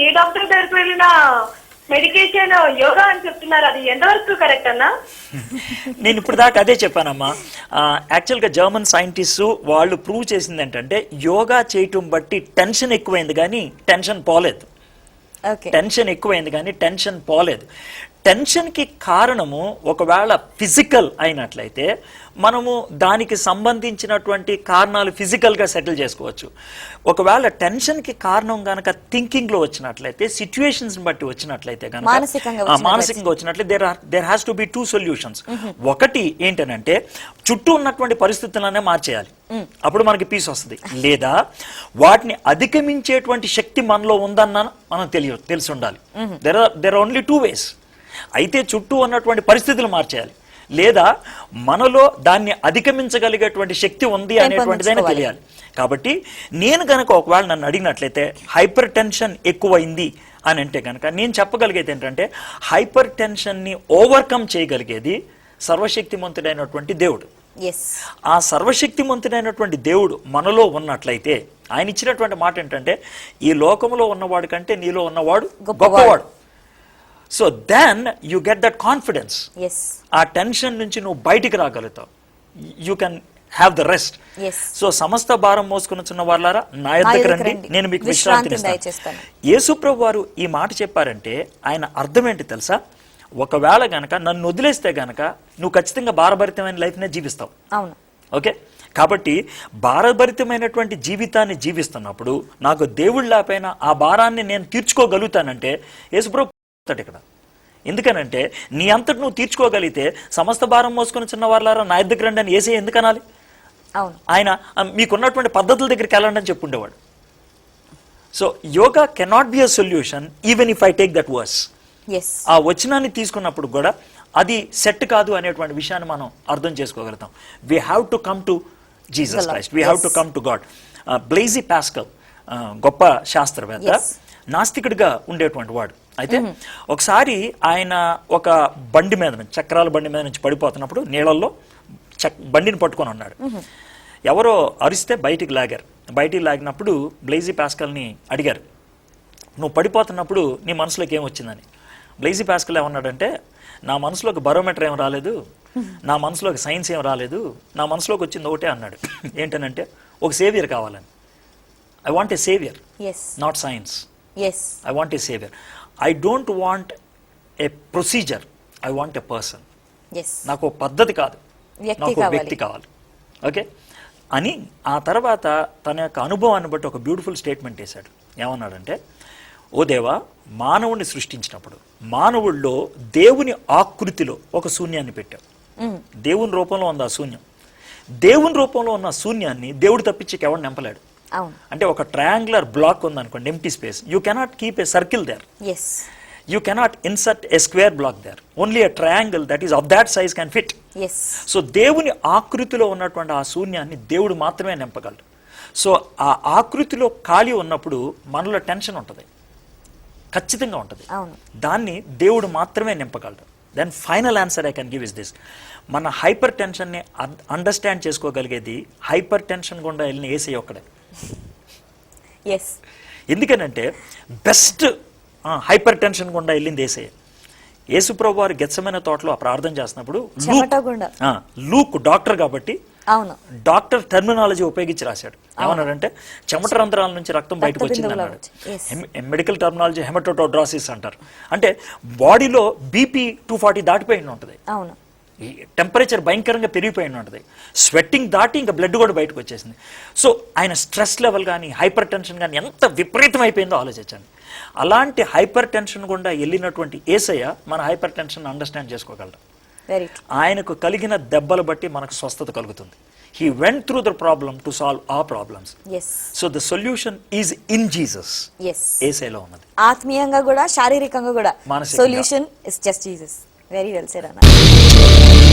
ఏ doctor దగ్గరికి వెళ్ళినా medication yoga అని చెప్తున్నారు. అది ఎంతవరకు కరెక్ట్ అన్నా? నేను ఇప్పుడు దాకా అదే చెప్పానమ్మా. ఆ, యాక్చువల్గా జర్మన్ సైంటిస్ట్ వాళ్ళు ప్రూవ్ చేసింది ఏంటంటే యోగా చేయటం బట్టి టెన్షన్ ఎక్కువైంది కానీ టెన్షన్ పోలేదు. ఓకే టెన్షన్ ఎక్కువైంది కానీ టెన్షన్ పోలేదు. టెన్షన్కి కారణము ఒకవేళ ఫిజికల్ అయినట్లయితే మనము దానికి సంబంధించినటువంటి కారణాలు ఫిజికల్గా సెటిల్ చేసుకోవచ్చు. ఒకవేళ టెన్షన్కి కారణం కనుక థింకింగ్లో వచ్చినట్లయితే సిచ్యువేషన్స్ బట్టి వచ్చినట్లయితే కనుక మానసికంగా వచ్చినట్లయితే. మానసికంగా వచ్చినట్లయితే there are there has to be two solutions ఒకటి ఏంటనంటే చుట్టూ ఉన్నటువంటి పరిస్థితులనే మార్చేయాలి. అప్పుడు మనకి పీస్ వస్తుంది. లేదా వాటిని అధిగమించేటువంటి శక్తి మనలో ఉందన్న మనం తెలియ తెలిసి ఉండాలి. There are there only two ways అయితే చుట్టూ ఉన్నటువంటి పరిస్థితులు మార్చేయాలి. లేదా మనలో దాన్ని అధిగమించగలిగేటువంటి శక్తి ఉంది అనేటువంటిదైనా. తెలియాలి. కాబట్టి నేను గనక ఒకవేళ నన్ను అడిగినట్లయితే హైపర్ టెన్షన్ ఎక్కువైంది అని అంటే కనుక నేను చెప్పగలిగేది ఏంటంటే హైపర్ టెన్షన్ని ఓవర్కమ్ చేయగలిగేది సర్వశక్తిమంతుడైనటువంటి దేవుడు. ఆ సర్వశక్తిమంతుడైనటువంటి దేవుడు మనలో ఉన్నట్లయితే ఆయన ఇచ్చినటువంటి మాట ఏంటంటే ఈ లోకంలో ఉన్నవాడు కంటే నీలో ఉన్నవాడు గొప్పవాడు. So then you get that confidence ఆ టెన్షన్ నుంచి నువ్వు బయటికి రాగలుగుతావు. You can have the rest so సమస్త భారం మోసుకుని వాళ్ళారా? నా రండి. నేను మీకు. ఇస్తాను. యేసుప్రభు వారు ఈ మాట చెప్పారంటే ఆయన అర్థం ఏంటి తెలుసా? ఒకవేళ గనక నన్ను వదిలేస్తే గనక నువ్వు ఖచ్చితంగా భారభరితమైన లైఫ్నే జీవిస్తావు. అవును. ఓకే? కాబట్టి భారభరితమైనటువంటి జీవితాన్ని జీవిస్తున్నప్పుడు నాకు దేవుళ్ళ పైన ఆ భారాన్ని నేను తీర్చుకోగలుగుతానంటే యేసుప్రభు చెప్తాడు ఇక్కడ. ఎందుకనంటే నీ అంతటి నువ్వు తీర్చుకోగలిగితే సమస్త భారం మోసుకొని చిన్న వాళ్ళారా నా దగ్గర రండి అని ఏసే ఎందుకు అనాలి? అవును. ఆయన మీకున్నటువంటి పద్ధతుల దగ్గరికి వెళ్ళండి అని చెప్పుండేవాడు. So yoga cannot be a solution even if I take that verse ఆ వచనాన్ని తీసుకున్నప్పుడు కూడా అది సెట్ కాదు అనేటువంటి విషయాన్ని మనం అర్థం చేసుకోగలుగుతాం. We have to come to Jesus. Christ we have to. Come to God Blaise Pascal గొప్ప శాస్త్రవేత్త. నాస్తికుడిగా ఉండేటువంటి వాడు. అయితే ఒకసారి ఆయన ఒక బండి మీద నుంచి చక్రాల బండి మీద నుంచి పడిపోతున్నప్పుడు నీళ్ళల్లో చక్ బండిని పట్టుకొని ఉన్నాడు. ఎవరో అరిస్తే బయటికి లాగారు. బయటికి లాగినప్పుడు బ్లేజీ పాస్కల్ని అడిగారు. నువ్వు పడిపోతున్నప్పుడు నీ మనసులోకి ఏం వచ్చిందని? బ్లేజీ పాస్కల్ ఏమన్నాడంటే నా మనసులోకి బరోమీటర్ ఏం రాలేదు నా మనసులోకి సైన్స్ ఏం రాలేదు నా మనసులోకి వచ్చింది ఒకటే అన్నాడు. ఏంటనంటే ఒక సేవియర్ కావాలని. I want a saviour not science I want a saviour I don't want a procedure I want a person నాకు పద్ధతి కాదు. వ్యక్తి నాకు. వ్యక్తి కావాలి. ఓకే అని ఆ తర్వాత తన యొక్క అనుభవాన్ని బట్టి ఒక బ్యూటిఫుల్ స్టేట్మెంట్ వేశాడు. ఏమన్నాడంటే ఓ దేవా మానవుణ్ణి సృష్టించినప్పుడు మానవుల్లో దేవుని ఆకృతిలో ఒక శూన్యాన్ని పెట్టావు. దేవుని రూపంలో ఉంది ఆ శూన్యం దేవుని రూపంలో ఉన్న శూన్యాన్ని దేవుడు తప్పించి ఎవడు నింపలేడు. అంటే ఒక ట్రయాంగులర్ బ్లాక్ ఉందనుకోండి empty space you cannot keep a circle there cannot insert a square block there. Only a triangle that is of that size can fit. Yes so దేవుని ఆకృతిలో ఉన్నటువంటి ఆ శూన్యాన్ని దేవుడు మాత్రమే నింపగలడు. సో ఆ ఆకృతిలో ఖాళీ ఉన్నప్పుడు మనలో టెన్షన్ ఉంటుంది. ఖచ్చితంగా ఉంటుంది. దాన్ని దేవుడు మాత్రమే నింపగలడు. Then final answer I can give is this మన హైపర్ టెన్షన్ని అండర్స్టాండ్ చేసుకోగలిగేది హైపర్ టెన్షన్ గుండా వెళ్ళిన ఏసీ ఒక్కడే. ఎస్ ఎందుకనంటే బెస్ట్ హైపర్ టెన్షన్ గుండా వెళ్ళింది ఏసే. యేసుప్రభు వారు గెచ్చమైన తోటలో ఆ ప్రార్థన. ఆ, లూక్ డాక్టర్ కాబట్టి అవును. డాక్టర్ టెర్మినాలజీ ఉపయోగించి రాశాడు. ఏమన్నాడంటే చెమట రంధ్రాల నుంచి రక్తం బయటకు వచ్చింది అన్నాడు. మెడికల్ టెర్మినాలజీ హెమటోటోడ్రాసిస్ అంటారు. అంటే బాడీలో బీపీ టూ ఫార్టీ దాటిపోయి ఉంటుంది. అవును. టెంపరేచర్ భయంకరంగా పెరిగిపోయి ఉంటుంది. స్వెట్టింగ్ దాటి ఇంకా బ్లడ్ కూడా బయటకు వచ్చేసింది. సో ఆయన స్ట్రెస్ లెవెల్ కానీ హైపర్ టెన్షన్ కానీ ఎంత విపరీతం అయిపోయిందో ఆలోచించండి. అలాంటి హైపర్ టెన్షన్ గుండా వెళ్ళినటువంటి ఏసయ్య మన హైపర్ టెన్షన్ అండర్స్టాండ్ చేసుకోగలరు ఆయనకు కలిగిన దెబ్బలు బట్టి మనకు స్వస్థత కలుగుతుంది. He went through the problem to solve ఆ problems so the solution is in Jesus ఏసైలో ఉన్నది. ఆత్మీయంగా కూడా శారీరకంగా కూడా. Solution is just Jesus very well sir